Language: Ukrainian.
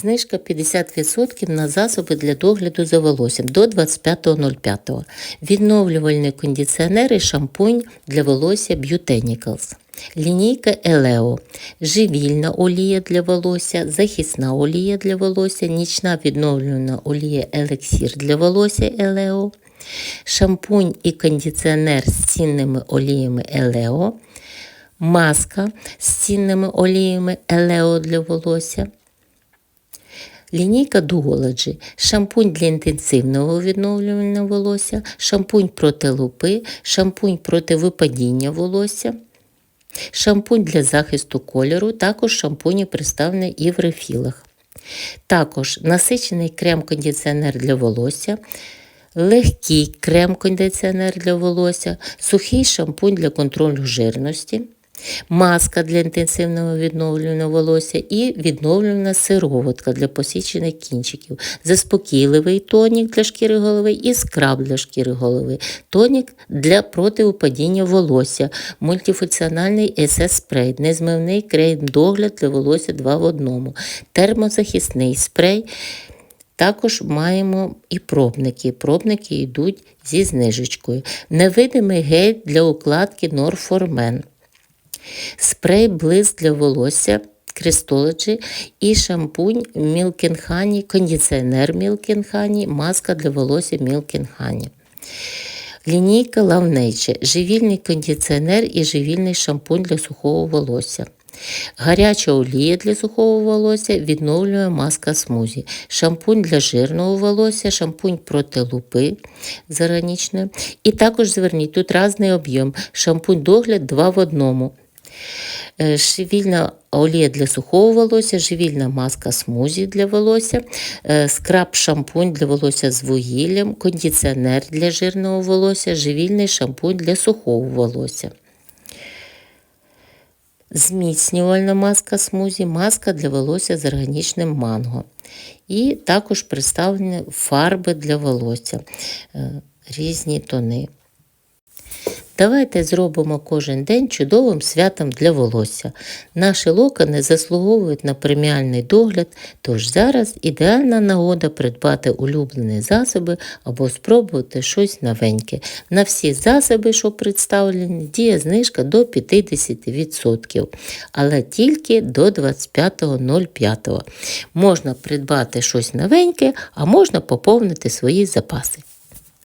Знижка 50% на засоби для догляду за волоссям до 25.05. Відновлювальний кондиціонер і шампунь для волосся Beautenicals. Лінійка Елео, живільна олія для волосся, захисна олія для волосся, нічна відновлювальна олія Елексір для волосся Елео, шампунь і кондиціонер з цінними оліями Елео, маска з цінними оліями Елео для волосся. Лінійка Duology – шампунь для інтенсивного відновлювання волосся, шампунь проти лупи, шампунь проти випадіння волосся, шампунь для захисту кольору, також шампуні представлені і в рефілах. Також насичений крем-кондиціонер для волосся, легкий крем-кондиціонер для волосся, сухий шампунь для контролю жирності, маска для інтенсивного відновлення волосся і відновлювальна сироватка для посічених кінчиків, заспокійливий тонік для шкіри голови і скраб для шкіри голови, тонік для протиупадіння волосся, мультифункціональний ss спрей, незмивний крем-догляд для волосся 2 в 1, термозахисний спрей. Також маємо і пробники. Пробники йдуть зі знижечкою. Невидимий гель для укладки Норформен. Спрей блиск для волосся Crystology і шампунь Honey, кондиціонер Honey, маска для волосся Honey. Лінійка Love Nature – живільний кондиціонер і живільний шампунь для сухого волосся. Гаряча олія для сухого волосся відновлює маска смузі, шампунь для жирного волосся, шампунь проти лупи заранічної. І також зверніть тут різний об'єм, шампунь догляд 2 в одному. Е, Живільна олія для сухого волосся, живільна маска смузі для волосся, е, скраб шампунь для волосся з вугіллям, кондиціонер для жирного волосся, живільний шампунь для сухого волосся. Зміцнювальна маска смузі, маска для волосся з органічним манго. І також представлені фарби для волосся, е, різні тони. Давайте зробимо кожен день чудовим святом для волосся. Наші локони заслуговують на преміальний догляд, тож зараз ідеальна нагода придбати улюблені засоби або спробувати щось новеньке. На всі засоби, що представлені, діє знижка до 50%, але тільки до 25.05. Можна придбати щось новеньке, а можна поповнити свої запаси.